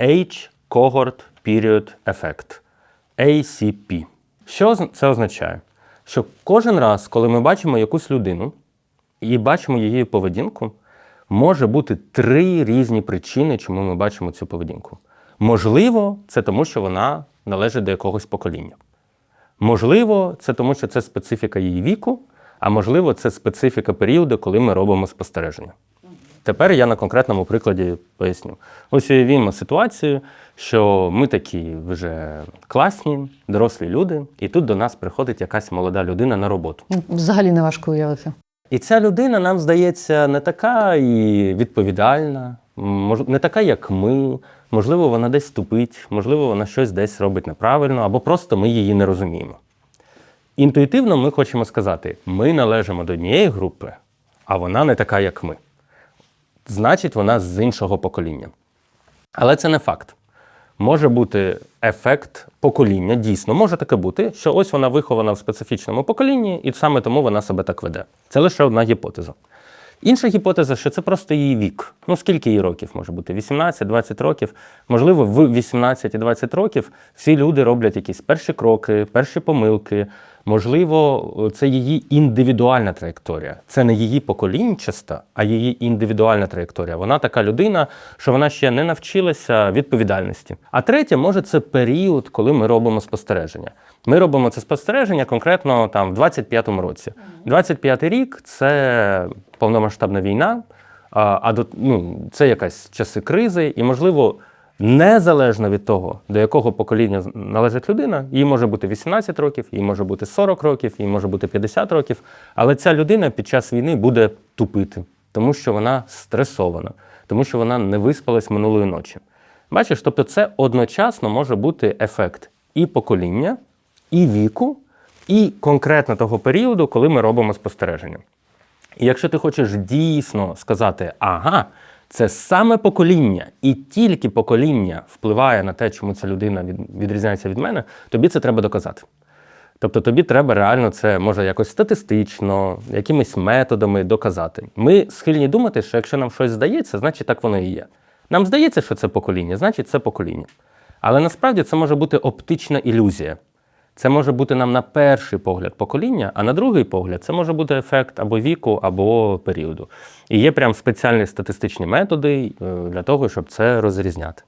Age Cohort Period Effect ACP. Що це означає? Що кожен раз, коли ми бачимо якусь людину і бачимо її поведінку, може бути три різні причини, чому ми бачимо цю поведінку. Можливо, це тому, що вона належить до якогось покоління. Можливо, це тому, що це специфіка її віку, а можливо, це специфіка періоду, коли ми робимо спостереження. Тепер я на конкретному прикладі поясню. Ось уявімо ситуацію, що ми такі вже класні, дорослі люди, і тут до нас приходить якась молода людина на роботу. Ну, Взагалі не важко уявити. І ця людина нам здається не така і відповідальна, не така, як ми. Можливо, вона десь тупить, можливо, вона щось десь робить неправильно, або просто ми її не розуміємо. Інтуїтивно ми хочемо сказати: ми належимо до однієї групи, а вона не така, як ми. Значить, вона з іншого покоління. Але це не факт. Може бути ефект покоління, дійсно, може таке бути, що ось вона вихована в специфічному поколінні, і саме тому вона себе так веде. Це лише одна гіпотеза. Інша гіпотеза, що це просто її вік. Ну, скільки їй років може бути? 18-20 років. Можливо, в 18-20 років всі люди роблять якісь перші кроки, перші помилки. Можливо, це її індивідуальна траєкторія. Це не її поколінчаста, а її індивідуальна траєкторія. Вона така людина, що вона ще не навчилася відповідальності. А третє, може, це період, коли ми робимо спостереження. Ми робимо це спостереження конкретно там в 25-му році. 25-й рік це повномасштабна війна, а, до, ну, це якась часи кризи, і, можливо, незалежно від того, до якого покоління належить людина, їй може бути 18 років, їй може бути 40 років, їй може бути 50 років. Але ця людина під час війни буде тупити, тому що вона стресована, тому що вона не виспалась минулої ночі. Бачиш, тобто це одночасно може бути ефект і покоління, і віку, і конкретно того періоду, коли ми робимо спостереження. І якщо ти хочеш дійсно сказати, ага, це саме покоління, і тільки покоління впливає на те, чому ця людина відрізняється від мене, тобі це треба доказати. Тобто тобі треба реально це може якось статистично, якимись методами доказати. Ми схильні думати, що якщо нам щось здається, значить так воно і є. Нам здається, що це покоління, значить це покоління. Але насправді це може бути оптична ілюзія. Це може бути нам на перший погляд покоління, а на другий погляд це може бути ефект або віку, або періоду. І є прям спеціальні статистичні методи е, для того, щоб це розрізняти.